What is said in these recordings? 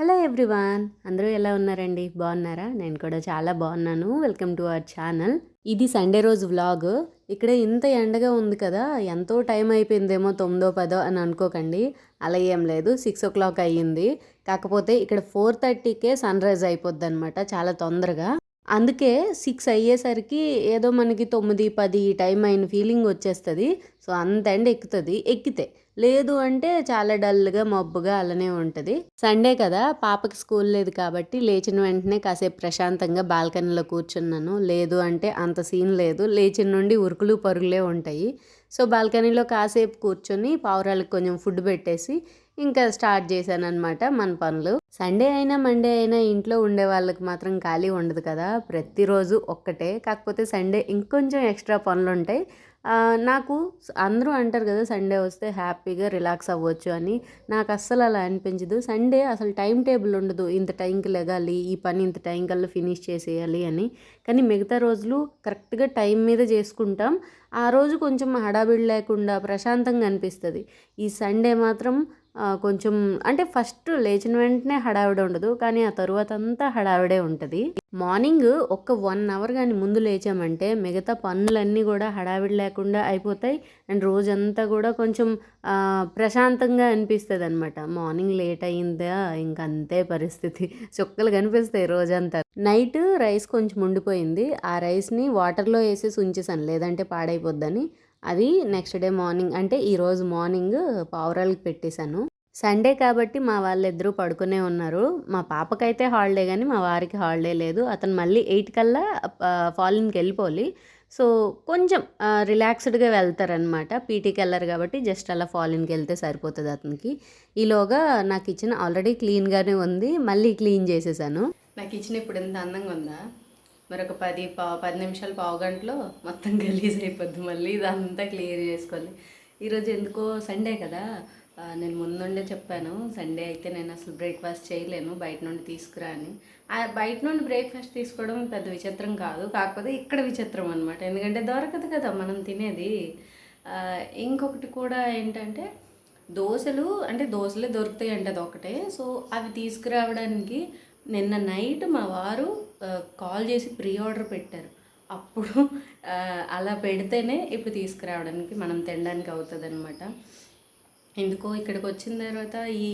Hello everyone అందరూ ఎలా ఉన్నారండి? బాగున్నారా? నేను కూడా చాలా బాగున్నాను. Welcome to our channel. ఇది సండే రోజు వ్లాగ్. ఇక్కడ ఇంత ఎండగా ఉంది కదా ఎంతో టైం అయిపోయిందేమో తొమ్మిదో పదో అని అనుకోకండి. అలా ఏం లేదు సిక్స్ ఓ క్లాక్ అయ్యింది. కాకపోతే ఇక్కడ ఫోర్ థర్టీకే సన్ రైజ్ అయిపోద్ది అనమాట చాలా తొందరగా. అందుకే సిక్స్ అయ్యేసరికి ఏదో మనకి తొమ్మిది పది ఈ టైం అయిన ఫీలింగ్ వచ్చేస్తుంది. సో అంత ఎండ ఎక్కుతుంది. ఎక్కితే. లేదు అంటే చాలా డల్గా మబ్బుగా అలానే ఉంటుంది. సండే కదా పాపకి స్కూల్ లేదు కాబట్టి లేచిన వెంటనే కాసేపు ప్రశాంతంగా బాల్కనీలో కూర్చున్నాను. లేదు అంటే అంత సీన్ లేదు. లేచిన నుండి ఉరుకులు పరుగులే ఉంటాయి. సో బాల్కనీలో కాసేపు కూర్చొని పావురాలకు కొంచెం ఫుడ్ పెట్టేసి ఇంకా స్టార్ట్ చేశాను అనమాట మన పనులు. సండే అయినా మండే అయినా ఇంట్లో ఉండే వాళ్ళకి మాత్రం ఖాళీ ఉండదు కదా. ప్రతిరోజు ఒక్కటే. కాకపోతే సండే ఇంకొంచెం ఎక్స్ట్రా పనులు ఉంటాయి నాకు అందరూ అంటారు కదా సండే వస్తే హ్యాపీగా రిలాక్స్ అవ్వచ్చు అని. నాకు అస్సలు అలా అనిపించదు. సండే అసలు టైం టేబుల్ ఉండదు. ఇంత టైంకి లెగాలి ఈ పని ఇంత టైం కల్లా ఫినిష్ చేసేయాలి అని. కానీ మిగతా రోజులు కరెక్ట్గా టైం మీద చేసుకుంటాం. ఆ రోజు కొంచెం హడావిడి లేకుండా ప్రశాంతంగా అనిపిస్తుంది. ఈ సండే మాత్రం కొంచెం అంటే ఫస్ట్ లేచిన వెంటనే హడావిడ ఉండదు కానీ ఆ తరువాత అంతా హడావిడే ఉంటుంది. మార్నింగ్ ఒక్క వన్ అవర్ కానీ ముందు లేచామంటే మిగతా పనులన్నీ కూడా హడావిడి లేకుండా అయిపోతాయి. అండ్ రోజంతా కూడా కొంచెం ప్రశాంతంగా అనిపిస్తుంది అనమాట మార్నింగ్ లేట్ అయిందా? ఇంక అంతే పరిస్థితి. చుక్కలు కనిపిస్తాయి రోజంతా. నైట్ రైస్ కొంచెం ఉండిపోయింది. ఆ రైస్ని వాటర్లో వేసేసి ఉంచేసాను. లేదంటే పాడైపోద్దని. అది నెక్స్ట్ డే మార్నింగ్ అంటే ఈరోజు మార్నింగ్ పావురాలకి పెట్టేశాను. సండే కాబట్టి మా వాళ్ళిద్దరూ పడుకునే ఉన్నారు. మా పాపకైతే హాలిడే కానీ మా వారికి హాలిడే లేదు. అతను మళ్ళీ ఎయిట్ కల్లా ఫాలిన్కి వెళ్ళిపోవాలి. సో కొంచెం రిలాక్స్డ్గా వెళ్తారనమాట పీటీకి వెళ్ళరు కాబట్టి జస్ట్ అలా ఫాలిన్కి వెళ్తే సరిపోతుంది అతనికి. ఈలోగా నా కిచెన్ ఆల్రెడీ క్లీన్గానే ఉంది. మళ్ళీ క్లీన్ చేసేసాను. నా కిచెన్ ఇప్పుడు ఎంత అందంగా ఉందా? మరొక పది పావు పది నిమిషాలు పావు గంటలో మొత్తం గలీజ్ అయిపోద్ది మళ్ళీ ఇదంతా క్లియర్ చేసుకోవాలి. ఈరోజు ఎందుకో సండే కదా. నేను ముందుండే చెప్పాను. సండే అయితే నేను అసలు బ్రేక్ఫాస్ట్ చేయలేను. బయట నుండి తీసుకురా అని. బయట నుండి బ్రేక్ఫాస్ట్ తీసుకోవడం పెద్ద విచిత్రం కాదు. కాకపోతే ఇక్కడ విచిత్రం అనమాట ఎందుకంటే దొరకదు కదా మనం తినేది. ఇంకొకటి కూడా ఏంటంటే దోశలు అంటే దోశలే దొరుకుతాయి అంటే అది ఒకటే. సో అవి తీసుకురావడానికి నిన్న నైట్ మా వారు కాల్ చేసి ప్రీ ఆర్డర్ పెట్టారు. అప్పుడు అలా పెడితేనే ఇప్పుడు తీసుకురావడానికి మనం తినడానికి అవుతుంది అనమాట ఎందుకో ఇక్కడికి వచ్చిన తర్వాత ఈ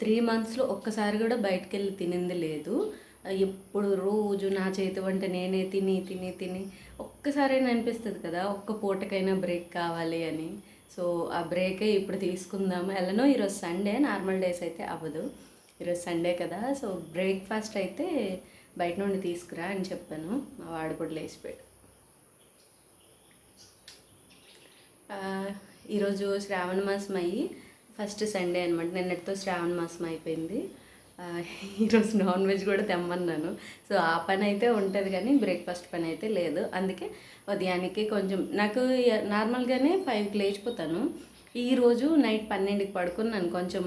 త్రీ మంత్స్లో ఒక్కసారి కూడా బయటకు వెళ్ళి తినింది లేదు. ఎప్పుడు రోజు నా చేతి వంట నేనే తిని తిని తిని ఒక్కసారైనా అనిపిస్తుంది కదా ఒక్క పూటకైనా బ్రేక్ కావాలి అని. సో ఆ బ్రేకే ఇప్పుడు తీసుకుందాము. ఎలానో ఈరోజు సండే నార్మల్ డేస్ అయితే అవ్వదు. ఈరోజు సండే కదా సో బ్రేక్ఫాస్ట్ అయితే బయట నుండి తీసుకురా అని చెప్పాను. మా వాడు కూడా లేచిపోయాడు. ఈరోజు శ్రావణ మాసం అయ్యి ఫస్ట్ సండే అనమాట నిన్నటితో శ్రావణ మాసం అయిపోయింది. ఈరోజు నాన్ వెజ్ కూడా తెమ్మన్నాను. సో ఆ పని అయితే ఉంటుంది కానీ బ్రేక్ఫాస్ట్ పని అయితే లేదు. అందుకే ఉదయానికి కొంచెం నాకు నార్మల్గానే ఫైవ్కి లేచిపోతాను. ఈరోజు నైట్ పన్నెండుకి పడుకున్నాను. కొంచెం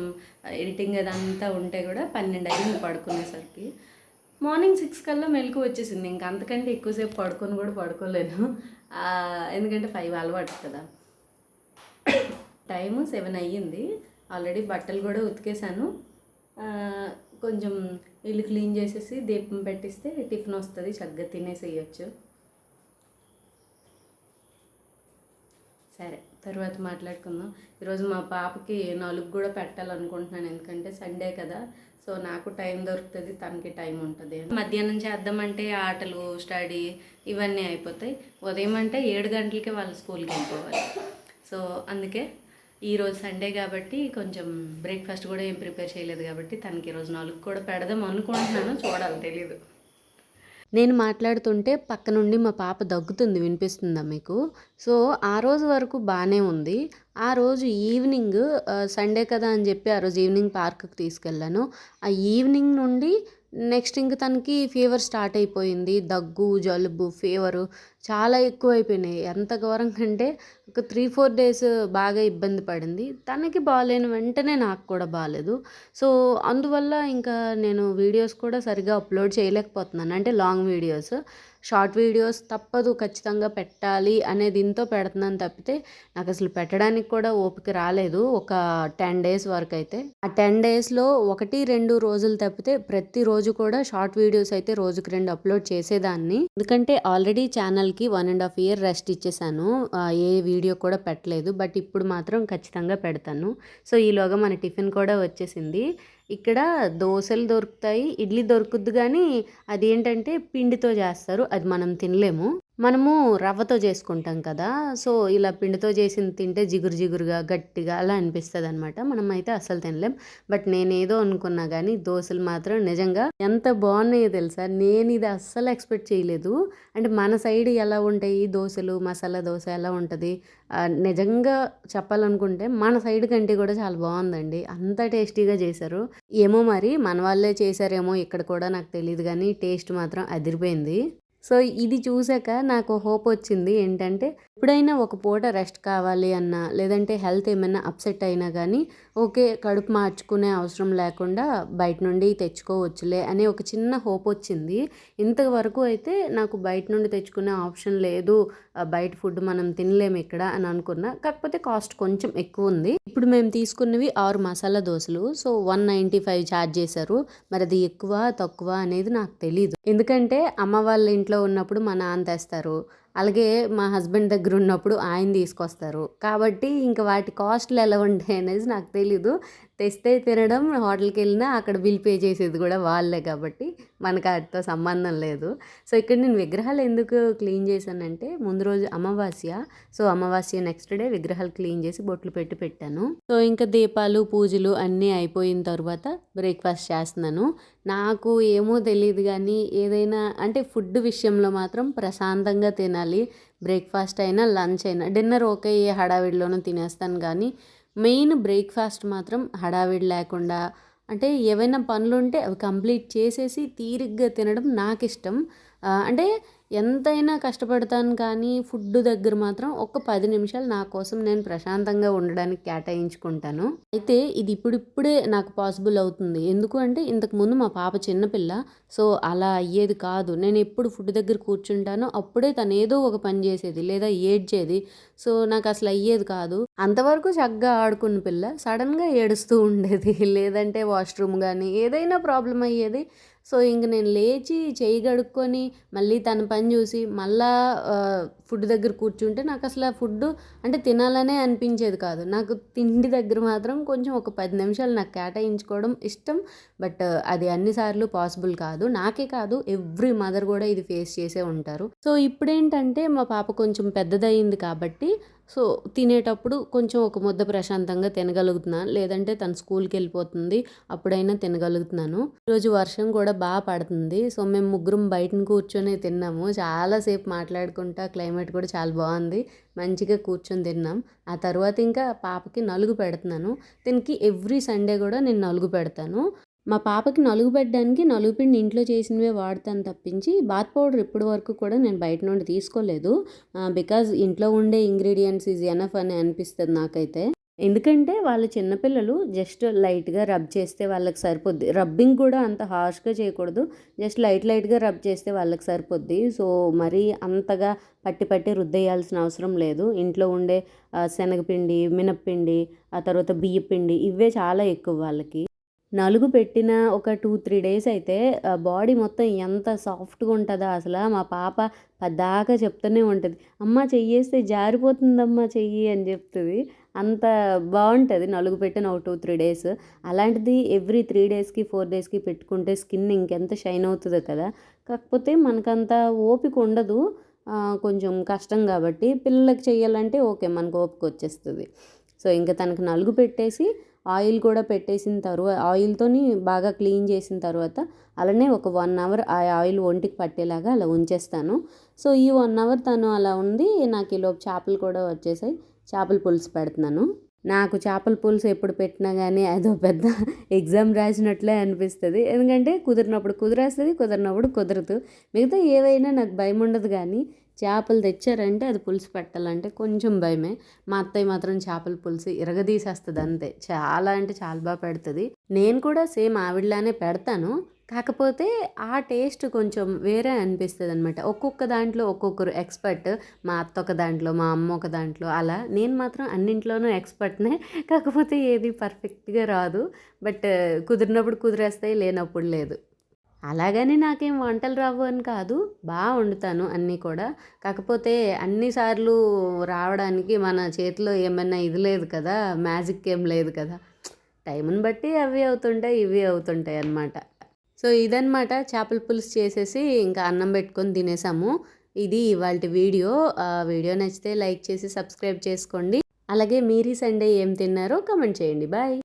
ఎడిటింగ్ అదంతా ఉంటే కూడా పన్నెండు అయింది పడుకునేసరికి. మార్నింగ్ సిక్స్ కల్లా మెలకు వచ్చేసింది. ఇంకా అంతకంటే ఎక్కువసేపు పడుకొని కూడా పడుకోలేను. ఎందుకంటే ఫైవ్ అలవాటు కదా. టైము సెవెన్ అయ్యింది. ఆల్రెడీ బట్టలు కూడా ఉతికేసాను కొంచెం ఇల్లు క్లీన్ చేసేసి దీపం పెట్టిస్తే టిఫిన్ వస్తుంది. చక్కగా తినేసేయచ్చు. సరే. తర్వాత మాట్లాడుకుందాం. ఈరోజు మా పాపకి నలుగు కూడా పెట్టాలనుకుంటున్నాను ఎందుకంటే సండే కదా. సో నాకు టైం దొరుకుతుంది తనకి టైం ఉంటుంది. మధ్యాహ్నం చేద్దామంటే ఆటలు స్టడీ ఇవన్నీ అయిపోతాయి. ఉదయం అంటే ఏడు గంటలకే వాళ్ళు స్కూల్కి వెళ్ళిపోవాలి. సో అందుకే ఈరోజు సండే కాబట్టి కొంచెం బ్రేక్ఫాస్ట్ కూడా ఏం ప్రిపేర్ చేయలేదు కాబట్టి తనకి ఈరోజు నాలుగు కూడా పెడదాం అనుకుంటున్నాను. చూడాలి తెలీదు. నేను మాట్లాడుతుంటే పక్క నుండి మా పాప దగ్గుతుంది వినిపిస్తుందా మీకు? సో ఆ రోజు వరకు బాగానే ఉంది. ఆ రోజు ఈవినింగ్ సండే కదా అని చెప్పి ఆ రోజు ఈవినింగ్ పార్క్కి తీసుకెళ్ళాను. ఆ ఈవినింగ్ నుండి నెక్స్ట్ ఇంక తనకి ఫీవర్ స్టార్ట్ అయిపోయింది. దగ్గు జలుబు ఫీవరు చాలా ఎక్కువ అయిపోయినాయి ఎంత ఘోరంగా అంటే ఒక త్రీ ఫోర్ డేస్ బాగా ఇబ్బంది పడింది. తనకి బాగాలేని వెంటనే నాకు కూడా బాగాలేదు. సో అందువల్ల ఇంకా నేను వీడియోస్ కూడా సరిగా అప్లోడ్ చేయలేకపోతున్నాను. అంటే లాంగ్ వీడియోస్. షార్ట్ వీడియోస్ తప్పదు ఖచ్చితంగా పెట్టాలి అనే దీంతో పెడుతున్నాను తప్పితే నాకు అసలు పెట్టడానికి కూడా ఓపిక రాలేదు ఒక టెన్ డేస్ వరకు అయితే. ఆ టెన్ డేస్లో ఒకటి రెండు రోజులు తప్పితే ప్రతిరోజు కూడా షార్ట్ వీడియోస్ అయితే రోజుకి రెండు అప్లోడ్ చేసేదాన్ని. ఎందుకంటే ఆల్రెడీ ఛానల్కి one and half year rest ఇచ్చేసాను. ఏ వీడియో కూడా పెట్టలేదు. బట్ ఇప్పుడు మాత్రం ఖచ్చితంగా పెడతాను. సో ఈలోగా మన టిఫిన్ కూడా వచ్చేసింది. ఇక్కడ దోశలు దొరుకుతాయి ఇడ్లీ దొరుకుద్ది కానీ అదేంటంటే పిండితో చేస్తారు అది మనం తినలేము. మనము రవ్వతో చేసుకుంటాం కదా. సో ఇలా పిండితో చేసింది తింటే జిగురు జిగురుగా గట్టిగా అలా అనిపిస్తుంది అనమాట మనం అయితే అసలు తినలేం. బట్ నేనేదో అనుకున్నా కానీ దోశలు మాత్రం నిజంగా ఎంత బాగున్నాయో తెలుసా? నేను ఇది అస్సలు ఎక్స్పెక్ట్ చేయలేదు. అంటే మన సైడ్ ఎలా ఉంటాయి? దోశలు మసాలా దోశ ఎలా ఉంటుంది? నిజంగా చెప్పాలనుకుంటే మన సైడ్ కంటే కూడా చాలా బాగుందండి. అంత టేస్టీగా చేశారు. ఏమో మరి మన వాళ్ళే చేశారేమో ఇక్కడ కూడా నాకు తెలియదు కానీ టేస్ట్ మాత్రం అదిరిపోయింది. సో ఇది చూసాక నాకు హోప్ వచ్చింది ఏంటంటే ఎప్పుడైనా ఒక పూట రెస్ట్ కావాలి అన్నా లేదంటే హెల్త్ ఏమైనా అప్సెట్ అయినా కానీ ఓకే కడుపు మార్చుకునే అవసరం లేకుండా బయట నుండి తెచ్చుకోవచ్చులే అనే ఒక చిన్న హోప్ వచ్చింది. ఇంతవరకు అయితే నాకు బయట నుండి తెచ్చుకునే ఆప్షన్ లేదు. బయట ఫుడ్ మనం తినలేము ఇక్కడ అని అనుకున్నా. కాకపోతే కాస్ట్ కొంచెం ఎక్కువ ఉంది. ఇప్పుడు మేము తీసుకున్నవి ఆరు మసాలా దోశలు. So one ninety five charge చేశారు. మరి అది ఎక్కువ తక్కువ అనేది నాకు తెలీదు. ఎందుకంటే అమ్మ వాళ్ళ ఇంట్లో ఉన్నప్పుడు మా నాన్న తెస్తారు. అలాగే మా హస్బెండ్ దగ్గర ఉన్నప్పుడు ఆయన తీసుకొస్తారు. కాబట్టి ఇంకా వాటి కాస్ట్లు ఎలా ఉంటాయి అనేది నాకు తెలీదు. తెస్తే తినడం హోటల్కి వెళ్ళినా అక్కడ బిల్ పే చేసేది కూడా వాళ్ళే కాబట్టి మనకు వాటితో సంబంధం లేదు. సో ఇక్కడ నేను విగ్రహాలు ఎందుకు క్లీన్ చేశానంటే ముందు రోజు అమావాస్య. సో అమావాస్య నెక్స్ట్ డే విగ్రహాలు క్లీన్ చేసి బొట్లు పెట్టి పెట్టాను. సో ఇంకా దీపాలు పూజలు అన్నీ అయిపోయిన తర్వాత బ్రేక్ఫాస్ట్ చేస్తున్నాను. నాకు ఏమో తెలియదు కానీ ఏదైనా అంటే ఫుడ్ విషయంలో మాత్రం ప్రశాంతంగా తినాలి. బ్రేక్ఫాస్ట్ అయినా లంచ్ అయినా. డిన్నర్ ఓకే ఏ హడావిడిలోనూ తినేస్తాను కానీ మెయిన్ బ్రేక్ఫాస్ట్ మాత్రం హడావిడి లేకుండా అంటే ఏవైనా పనులు ఉంటే అవి కంప్లీట్ చేసేసి తీరిగ్గా తినడం నాకు ఇష్టం అంటే ఎంతైనా కష్టపడతాను కానీ ఫుడ్ దగ్గర మాత్రం ఒక పది నిమిషాలు నా కోసం నేను ప్రశాంతంగా ఉండడానికి కేటాయించుకుంటాను. అయితే ఇది ఇప్పుడిప్పుడే నాకు పాసిబుల్ అవుతుంది. ఎందుకు అంటే ఇంతకుముందు మా పాప చిన్నపిల్ల సో అలా అయ్యేది కాదు. నేను ఎప్పుడు ఫుడ్ దగ్గర కూర్చుంటానో అప్పుడే తను ఏదో ఒక పని చేసేది లేదా ఏడ్చేది. సో నాకు అసలు అయ్యేది కాదు. అంతవరకు చక్కగా ఆడుకున్న పిల్ల సడన్గా ఏడుస్తూ ఉండేది. లేదంటే వాష్రూమ్ కానీ ఏదైనా ప్రాబ్లం అయ్యేది. సో ఇంక నేను లేచి చేయి గడుక్కొని మళ్ళీ తన పని చూసి మళ్ళా ఫుడ్ దగ్గర కూర్చుంటే నాకు అసలు ఆ ఫుడ్ అంటే తినాలనే అనిపించేది కాదు. నాకు తిండి దగ్గర మాత్రం కొంచెం ఒక పది నిమిషాలు నాకు కేటాయించుకోవడం ఇష్టం. బట్ అది అన్నిసార్లు పాసిబుల్ కాదు. నాకే కాదు ఎవ్రీ మదర్ కూడా ఇది ఫేస్ చేసే ఉంటారు. సో ఇప్పుడేంటంటే మా పాప కొంచెం పెద్దదయ్యింది కాబట్టి సో తినేటప్పుడు కొంచెం ఒక ముద్ద ప్రశాంతంగా తినగలుగుతున్నాను లేదంటే తను స్కూల్కి వెళ్ళిపోతుంది అప్పుడైనా తినగలుగుతున్నాను. ఈరోజు వర్షం కూడా బాగా పడుతుంది. సో మేము ముగ్గురం బయటను కూర్చొని తిన్నాము. చాలాసేపు మాట్లాడుకుంటా క్లైమేట్ కూడా చాలా బాగుంది. మంచిగా కూర్చొని తిన్నాం. ఆ తర్వాత ఇంకా పాపకి నలుగు పెడుతున్నాను. దీనికి ఎవ్రీ సండే కూడా నేను నలుగు పెడతాను. మా పాపకి నలుగు పెట్టడానికి నలుగు పిండి ఇంట్లో చేసినవే వాడతాను తప్పించి బాత్ పౌడర్ ఇప్పటి వరకు కూడా నేను బయట నుండి తీసుకోలేదు. బికాజ్ ఇంట్లో ఉండే ఇంగ్రీడియంట్స్ ఈజ్ ఎనఫ్ అని అనిపిస్తుంది నాకైతే. ఎందుకంటే వాళ్ళ చిన్నపిల్లలు జస్ట్ లైట్గా రబ్ చేస్తే వాళ్ళకి సరిపోద్ది. రబ్బింగ్ కూడా అంత హార్ష్గా చేయకూడదు. జస్ట్ లైట్ లైట్గా రబ్ చేస్తే వాళ్ళకి సరిపోద్ది. సో మరీ అంతగా పట్టి పట్టి రుద్దేయాల్సిన అవసరం లేదు. ఇంట్లో ఉండే శనగపిండి మినప్పిండి ఆ తర్వాత బియ్యపిండి ఇవే చాలా ఎక్కువ వాళ్ళకి. నలుగు పెట్టిన ఒక టూ త్రీ డేస్ అయితే బాడీ మొత్తం ఎంత సాఫ్ట్గా ఉంటుందో అసలు మా పాప పద్దాకా చెప్తూనే ఉంటుంది. అమ్మ చెయ్యేస్తే జారిపోతుందమ్మా చెయ్యి అని చెప్తుంది. అంత బాగుంటుంది నలుగు పెట్టిన ఒక టూ త్రీ డేస్. అలాంటిది ఎవ్రీ త్రీ డేస్కి ఫోర్ డేస్కి పెట్టుకుంటే స్కిన్ ఇంకెంత షైన్ అవుతుందో కదా. కాకపోతే మనకంత ఓపిక ఉండదు. కొంచెం కష్టం కాబట్టి పిల్లలకి చేయాలంటే ఓకే మనకు ఓపిక వచ్చేస్తుంది. సో ఇంకా తనకు నలుగు పెట్టేసి ఆయిల్ కూడా పెట్టేసిన తర్వాత ఆయిల్తోని బాగా క్లీన్ చేసిన తర్వాత అలానే ఒక వన్ అవర్ ఆ ఆయిల్ ఒంటికి పట్టేలాగా అలా ఉంచేస్తాను. సో ఈ వన్ అవర్ తను అలా ఉంది. నాకు ఈలోపు చేపలు కూడా వచ్చేసాయి. చేపల పులుసు పెడుతున్నాను. నాకు చేపల పులుసు ఎప్పుడు పెట్టినా కానీ అదో పెద్ద ఎగ్జామ్ రాసినట్లే అనిపిస్తుంది. ఎందుకంటే కుదిరినప్పుడు కుదిరేస్తుంది కుదిరినప్పుడు కుదరదు. మిగతా ఏవైనా నాకు భయం ఉండదు కానీ చేపలు తెచ్చారంటే అది పులుసు పెట్టాలంటే కొంచెం భయమే. మా అత్తయ్య మాత్రం చేపల పులుసు ఇరగదీసేస్తుంది అంతే. చాలా అంటే చాలా బాగా పెడుతుంది. నేను కూడా సేమ్ ఆవిడలానే పెడతాను. కాకపోతే ఆ టేస్ట్ కొంచెం వేరే అనిపిస్తుంది అనమాట ఒక్కొక్క దాంట్లో ఒక్కొక్కరు ఎక్స్పర్ట్ మా అత్త ఒక దాంట్లో మా అమ్మ ఒక దాంట్లో అలా. నేను మాత్రం అన్నింట్లోనూ ఎక్స్పర్ట్నే. కాకపోతే ఏది పర్ఫెక్ట్గా రాదు. బట్ కుదిరినప్పుడు కుదిరేస్తాయి లేనప్పుడు లేదు. అలాగని నాకేం వంటలు రావు అని కాదు బాగా వండుతాను అన్నీ కూడా. కాకపోతే అన్నిసార్లు రావడానికి మన చేతిలో ఏమైనా ఇది లేదు కదా మ్యాజిక్ ఏం లేదు కదా. టైంని బట్టి అవి అవుతుంటాయి ఇవి అవుతుంటాయి అన్నమాట. సో ఇదనమాట చేపల పులుసు చేసేసి ఇంకా అన్నం పెట్టుకొని తినేసాము. ఇది ఇవాళ వీడియో. వీడియో నచ్చితే లైక్ చేసి సబ్స్క్రైబ్ చేసుకోండి. అలాగే మీరీ సండే ఏం తిన్నారో కమెంట్ చేయండి. బాయ్.